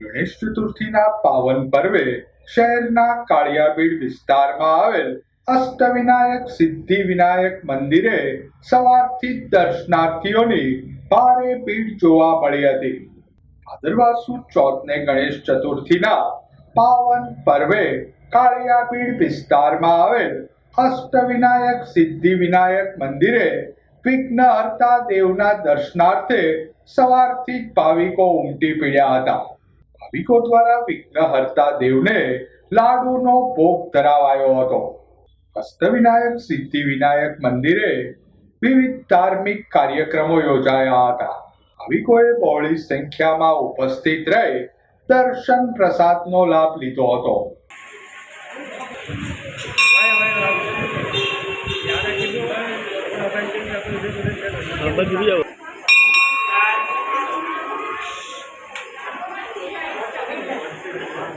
ગણેશ ચતુર્થીના પાવન પર્વે શહેરના કાળિયાબીડ વિસ્તારમાં આવેલ અષ્ટવિનાયક સિદ્ધિ વિનાયક મંદિરે સવારથી દર્શનાર્થીઓની ભારે ભીડ જોવા મળી હતી. ભાદરવાસુ ચોથને ગણેશ ચતુર્થીના પાવન પર્વે કાળિયાબીડ વિસ્તારમાં આવેલ અષ્ટવિનાયક સિદ્ધિ વિનાયક મંદિરે વિઘ્નહર્તા દેવના દર્શનાર્થે સવારથી જ ભાવિકો ઉમટી પડ્યા હતા. ભાવિકો દ્વારા વિઘ્નહર્તા દેવને લાડુનો ભોગ ધરાવાયો હતો. અષ્ટવિનાયક સિદ્ધિ વિનાયક મંદિરે વિવિધ ધાર્મિક કાર્યક્રમો યોજાયા હતા. ભાવિકોએ બહોળી સંખ્યામાં ઉપસ્થિત રહી દર્શન પ્રસાદનો લાભ લીધો હતો. બધું Thank.